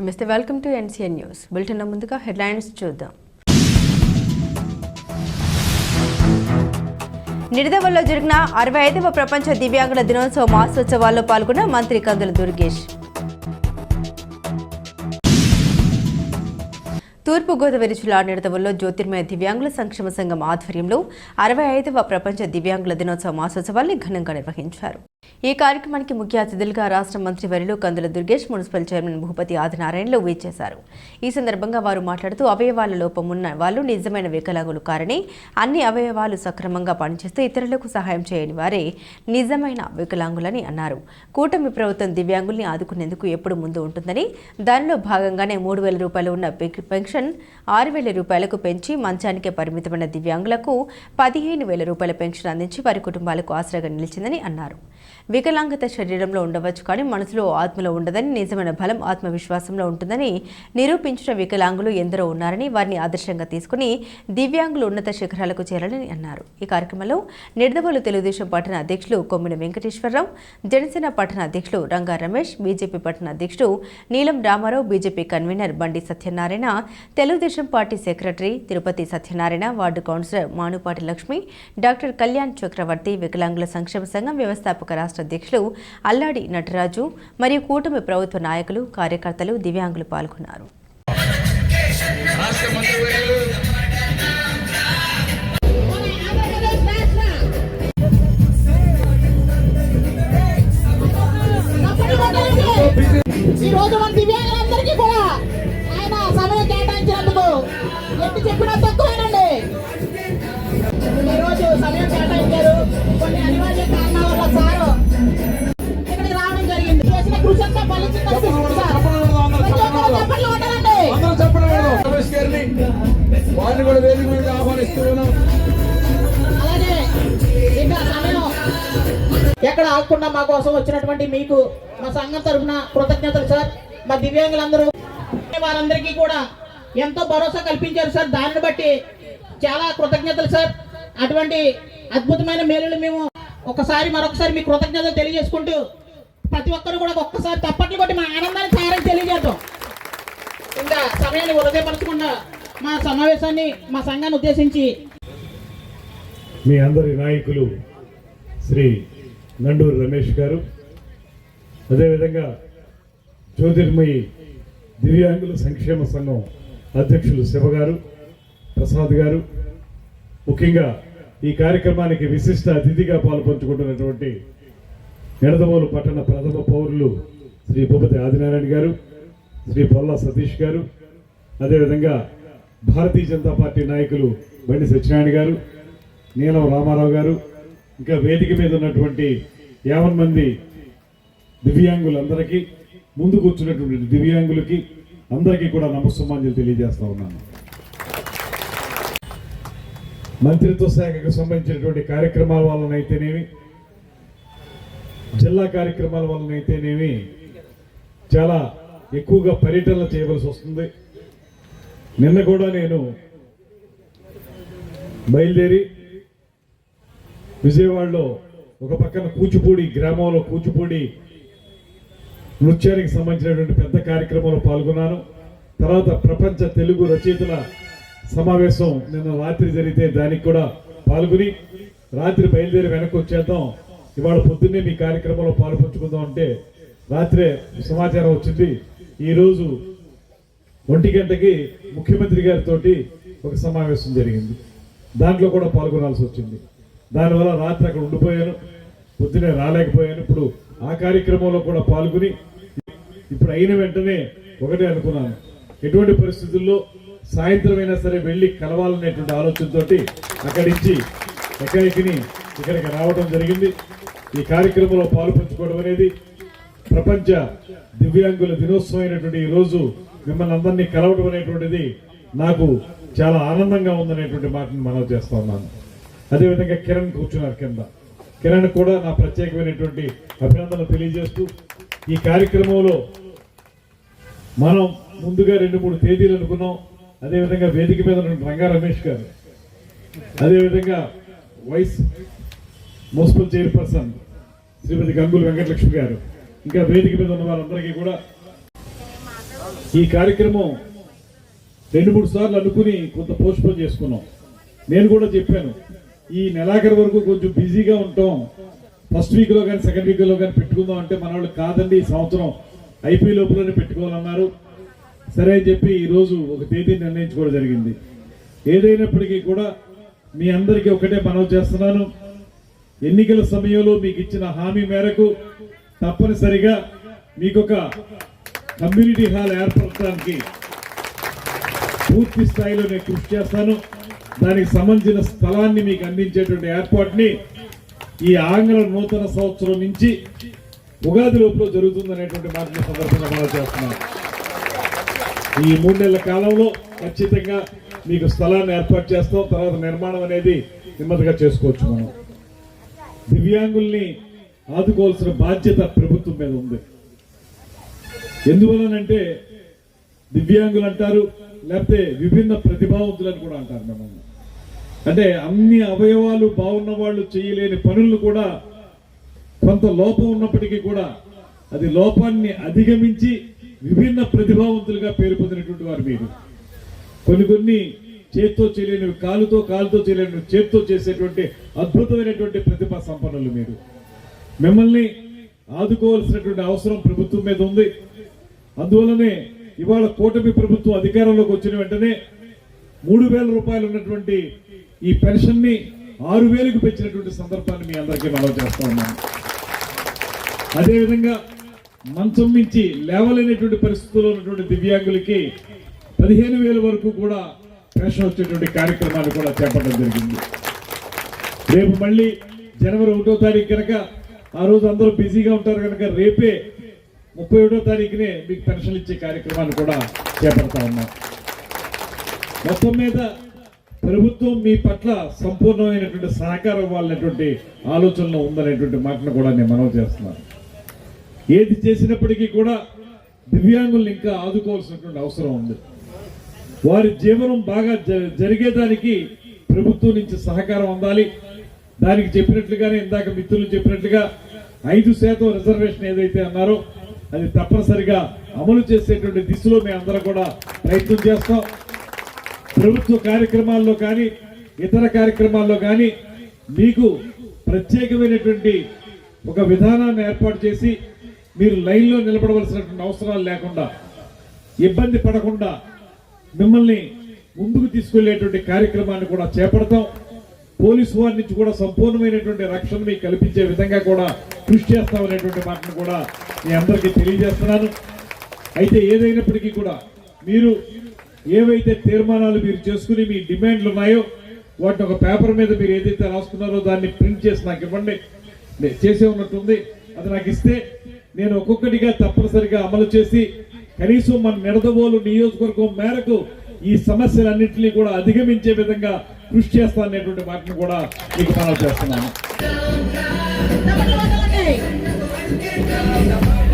నమస్తే welcome to NCN news bulletin ముందుగా headlines చూద్దాం. నిడదవల్లో జరిగిన అరవై ఐదవ ప్రపంచ దివ్యాంగుల దినోత్సవ మాసోత్సవాల్లో పాల్గొన్న మంత్రి కందుల దుర్గేష్. తూర్పుగోదావరి జిల్లా నిడదవల్లో జ్యోతిర్మయ దివ్యాంగుల సంక్షేమ సంఘం ఆధ్వర్యంలో అరవై ఐదవ ప్రపంచ దివ్యాంగుల దినోత్సవ మాసోత్సవాన్ని ఘనంగా నిర్వహించారు. ఈ కార్యక్రమానికి ముఖ్య అతిథులుగా రాష్ట్ర మంత్రి వరిలో కందుల దుర్గేష్ మున్సిపల్ చైర్మన్ భూపతి ఆదినారాయణలు వీచేశారు ఈ సందర్భంగా వారు మాట్లాడుతూ అవయవాల లోపం ఉన్న వాళ్ళు నిజమైన వికలాంగులు కారని అన్ని అవయవాలు సక్రమంగా పనిచేస్తూ ఇతరులకు సహాయం చేయని వారే నిజమైన వికలాంగులని అన్నారు. కూటమి ప్రభుత్వం దివ్యాంగుల్ని ఆదుకునేందుకు ఎప్పుడు ముందు ఉంటుందని దానిలో భాగంగానే మూడు వేల రూపాయలు ఉన్న పెన్షన్ ఆరు వేల రూపాయలకు పెంచి మంచానికే పరిమితమైన దివ్యాంగులకు పదిహేను వేల రూపాయల పెన్షన్ అందించి వారి కుటుంబాలకు ఆసరాగా నిలిచిందని అన్నారు. వికలాంగత శరీరంలో ఉండవచ్చు కానీ మనసులో ఆత్మలో ఉండదని నిజమైన బలం ఆత్మవిశ్వాసంలో ఉంటుందని నిరూపించిన వికలాంగులు ఎందరో ఉన్నారని వారిని ఆదర్శంగా తీసుకుని దివ్యాంగులు ఉన్నత శిఖరాలకు చేరాలని అన్నారు. ఈ కార్యక్రమంలో నిడదవోలు తెలుగుదేశం పట్టణ అధ్యక్షులు కొమ్మిన వెంకటేశ్వరరావు జనసేన పట్టణ అధ్యక్షులు రంగా రమేష్ బీజేపీ పట్టణ అధ్యక్షుడు నీలం Ramarao BJP convener Bandi Satyanarayana Telugu Desam party secretary Tirupati Satyanarayana ward councillor Manupati Lakshmi doctor Kalyan Chakravarthi వికలాంగుల సంక్షేమ సంఘం వ్యవస్థాపక రాష్ట్ర అధ్యక్షులు అల్లాడి నటరాజు మరియు కూటమి ప్రభుత్వ నాయకులు కార్యకర్తలు దివ్యాంగులు పాల్గొన్నారు. కూడా వేదిక మీద ఆహ్వానిస్తూ ఉన్నాం. అలాగే ఇంకా సమయం. ఎక్కడ ఆగకుండా మా కోసం వచ్చినటువంటి మీకు మా సంఘం తరఫున కృతజ్ఞతలు సార్. మా దివ్యాంగులందరూ వారందరికీ కూడా ఎంతో భరోసా కల్పించారు సార్. దాన్ని బట్టి చాలా కృతజ్ఞతలు సార్. అటువంటి అద్భుతమైన మేలులు మేము ఒకసారి మరొకసారి మీ కృతజ్ఞతలు తెలియజేసుకుంటూ ప్రతి ఒక్కరు కూడా ఒక్కసారి తప్పట్లు కొట్టి మా ఆనందాన్ని సారని తెలియజేద్దాం. ఇంకా సమయాన్ని హృదయపరచకుండా మా సమావేశాన్ని మా సంఘాన్ని ఉద్దేశించి మీ అందరి నాయకులు శ్రీ నండూరు రమేష్ గారు అదేవిధంగా జ్యోతిర్మయి దివ్యాంగుల సంక్షేమ సంఘం అధ్యక్షులు శివ గారు ప్రసాద్ గారు. ముఖ్యంగా ఈ కార్యక్రమానికి విశిష్ట అతిథిగా పాల్పంచుకుంటున్నటువంటి నిడదవోలు పట్టణ ప్రథమ పౌరులు శ్రీ భూపతి ఆదినారాయణ గారు శ్రీ పొల్ల సతీష్ గారు. అదేవిధంగా భారతీయ జనతా పార్టీ నాయకులు బండి సత్యనారాయణ గారు నీలం రామారావు గారు ఇంకా వేదిక మీద ఉన్నటువంటి యావన్ మంది దివ్యాంగులందరికీ ముందు కూర్చున్నటువంటి దివ్యాంగులకి అందరికీ కూడా నమస్సమాంజలు తెలియజేస్తా ఉన్నాను. మంత్రిత్వ శాఖకు సంబంధించినటువంటి కార్యక్రమాల వలనైతేనేమి జిల్లా కార్యక్రమాల వలనైతేనేమి చాలా ఎక్కువగా పర్యటనలు చేయవలసి వస్తుంది. నిన్న కూడా నేను బయలుదేరి విజయవాడలో ఒక పక్కన కూచిపూడి గ్రామంలో కూచిపూడి నృత్యానికి సంబంధించినటువంటి పెద్ద కార్యక్రమంలో పాల్గొన్నాను. తర్వాత ప్రపంచ తెలుగు రచయితల సమావేశం నిన్న రాత్రి జరిగితే దానికి కూడా పాల్గొని రాత్రి బయలుదేరి వెనక్కి వచ్చేద్దాం. ఇవాళ పొద్దున్నే మీ కార్యక్రమంలో పాల్పంచుకుందాం అంటే రాత్రే సమాచారం వచ్చింది. ఈరోజు ఒంటి గంటకి ముఖ్యమంత్రి గారితో ఒక సమావేశం జరిగింది. దాంట్లో కూడా పాల్గొనాల్సి వచ్చింది. దానివల్ల రాత్రి అక్కడ ఉండిపోయాను. పొద్దునే రాలేకపోయాను. ఇప్పుడు ఆ కార్యక్రమంలో కూడా పాల్గొని ఇప్పుడు అయిన వెంటనే ఒకటే అనుకున్నాను. ఎటువంటి పరిస్థితుల్లో సాయంత్రం అయినా సరే వెళ్ళి కలవాలనేటువంటి ఆలోచనతో అక్కడి నుంచి ఎక్కడికి ఇక్కడికి రావడం జరిగింది. ఈ కార్యక్రమంలో పాలుపంచుకోవడం అనేది ప్రపంచ దివ్యాంగుల దినోత్సవం అయినటువంటి ఈ రోజు మిమ్మల్ని అందరినీ కలవడం అనేటువంటిది నాకు చాలా ఆనందంగా ఉందనేటువంటి మాటను మనం చేస్తా ఉన్నాను. అదేవిధంగా కిరణ్ కూర్చున్నారు కింద. కిరణ్ కూడా నా ప్రత్యేకమైనటువంటి అభినందనలు తెలియజేస్తూ ఈ కార్యక్రమంలో మనం ముందుగా రెండు మూడు తేదీలు అనుకున్నాం. అదేవిధంగా వేదిక మీద ఉన్న రంగా రమేష్ గారు. అదేవిధంగా vice municipal chairperson Srimathi Gangula Venkatalakshmi garu. ఇంకా వేదిక మీద ఉన్న వారందరికీ కూడా ఈ కార్యక్రమం రెండు మూడు సార్లు అనుకుని కొంత పోస్ట్పోన్ చేసుకున్నాం. నేను కూడా చెప్పాను ఈ నెలాఖరు వరకు కొంచెం బిజీగా ఉంటాం. ఫస్ట్ వీక్లో కానీ సెకండ్ వీక్లో కానీ పెట్టుకుందాం అంటే మన వాళ్ళు కాదండి ఈ సంవత్సరం ఐపీ లోపలనే పెట్టుకోవాలన్నారు. సరే అని చెప్పి ఈరోజు ఒక తేదీ నిర్ణయించుకోవడం జరిగింది. ఏదైనప్పటికీ కూడా మీ అందరికీ ఒకటే మనవి చేస్తున్నాను. ఎన్నికల సమయంలో మీకు ఇచ్చిన హామీ మేరకు తప్పనిసరిగా మీకు ఒక కమ్యూనిటీ హాల్ ఏర్పడటానికి పూర్తి స్థాయిలో నేను కృషి చేస్తాను. దానికి సంబంధించిన స్థలాన్ని మీకు అందించేటువంటి ఏర్పాటుని ఈ ఆంగ్ల నూతన సంవత్సరం నుంచి ఉగాది లోపల జరుగుతుందనేటువంటి మాటని సందర్భంగా మనం చేస్తున్నాను ఈ మూడు నెలల కాలంలో ఖచ్చితంగా మీకు స్థలాన్ని ఏర్పాటు చేస్తాం. తర్వాత నిర్మాణం అనేది నెమ్మదిగా చేసుకోవచ్చు మనం. దివ్యాంగుల్ని ఆదుకోవాల్సిన బాధ్యత ప్రభుత్వం మీద ఉంది. ఎందువలనంటే దివ్యాంగులు అంటారు లేకపోతే విభిన్న ప్రతిభావంతులని కూడా అంటారు మిమ్మల్ని. అంటే అన్ని అవయవాలు బాగున్న వాళ్ళు చేయలేని పనులు కూడా కొంత లోపం ఉన్నప్పటికీ కూడా అది లోపాన్ని అధిగమించి విభిన్న ప్రతిభావంతులుగా పేరు పొందినటువంటి వారు మీరు. కొన్ని కొన్ని చేత్తో చేయలేనివి కాలుతో కాలుతో చేయలేని చేత్తో చేసేటువంటి అద్భుతమైనటువంటి ప్రతిభా సంపన్నులు మీరు. మిమ్మల్ని ఆదుకోవాల్సినటువంటి అవసరం ప్రభుత్వం మీద ఉంది. అందువలనే ఇవాళ కూటమి ప్రభుత్వం అధికారంలోకి వచ్చిన వెంటనే మూడు వేల రూపాయలు ఉన్నటువంటి ఈ పెన్షన్ని ఆరు వేలకు పెంచినటువంటి సందర్భాన్ని మీ అందరికీ మనం చేస్తా ఉన్నాను అదేవిధంగా మంచం నుంచి లేవలేనటువంటి పరిస్థితుల్లో ఉన్నటువంటి దివ్యాంగులకి పదిహేను వేల వరకు కూడా పెన్షన్ వచ్చేటువంటి కార్యక్రమాన్ని కూడా చేపట్టడం జరిగింది. రేపు మళ్ళీ జనవరి ఒకటో తారీఖు కనుక ఆ రోజు అందరూ బిజీగా ఉంటారు కనుక రేపే ముప్పై ఏడో తారీఖునే మీకు పెన్షన్ ఇచ్చే కార్యక్రమాన్ని కూడా చేపడతా ఉన్నాం. మొత్తం మీద ప్రభుత్వం మీ పట్ల సంపూర్ణమైనటువంటి సహకారం ఇవ్వాలనేటువంటి ఆలోచనలో ఉందనేటువంటి మాటను కూడా నేను మనవి చేస్తున్నాను. ఏది చేసినప్పటికీ కూడా దివ్యాంగుల్ని ఇంకా ఆదుకోవాల్సినటువంటి అవసరం ఉంది. వారి జీవనం బాగా జ- జరిగేదానికి ప్రభుత్వం నుంచి సహకారం అందాలి. దానికి చెప్పినట్లుగానే ఇందాక మిత్రులు చెప్పినట్లుగా ఐదు శాతం రిజర్వేషన్ ఏదైతే అన్నారో అది తప్పనిసరిగా అమలు చేసేటువంటి దిశలో మేము అందరం కూడా ప్రయత్నం చేస్తాం. ప్రభుత్వ కార్యక్రమాల్లో కానీ ఇతర కార్యక్రమాల్లో కానీ మీకు ప్రత్యేకమైనటువంటి ఒక విధానాన్ని ఏర్పాటు చేసి మీరు లైన్లో నిలబడవలసినటువంటి అవసరాలు లేకుండా ఇబ్బంది పడకుండా మిమ్మల్ని ముందుకు తీసుకెళ్ళేటువంటి కార్యక్రమాన్ని కూడా చేపడతాం. పోలీసు వారి నుంచి కూడా సంపూర్ణమైనటువంటి రక్షణ మీకు కల్పించే విధంగా కూడా కృషి చేస్తాం అనేటువంటి మాటను కూడా మీ అందరికీ తెలియజేస్తున్నాను. అయితే ఏదైనప్పటికీ కూడా మీరు ఏవైతే తీర్మానాలు మీరు చేసుకుని మీ డిమాండ్లు ఉన్నాయో వాటిని ఒక పేపర్ మీద మీరు ఏదైతే రాసుకున్నారో దాన్ని ప్రింట్ చేసి నాకు ఇవ్వండి. నేను చేసే ఉన్నట్టుంది. అది నాకు ఇస్తే నేను ఒక్కొక్కటిగా తప్పనిసరిగా అమలు చేసి కనీసం మన నిడదవోలు నియోజకవర్గం మేరకు ఈ సమస్యలన్నింటినీ కూడా అధిగమించే విధంగా కృషి చేస్తాననేటువంటి మాటను కూడా మీకు మనం చేస్తున్నాను. Yay!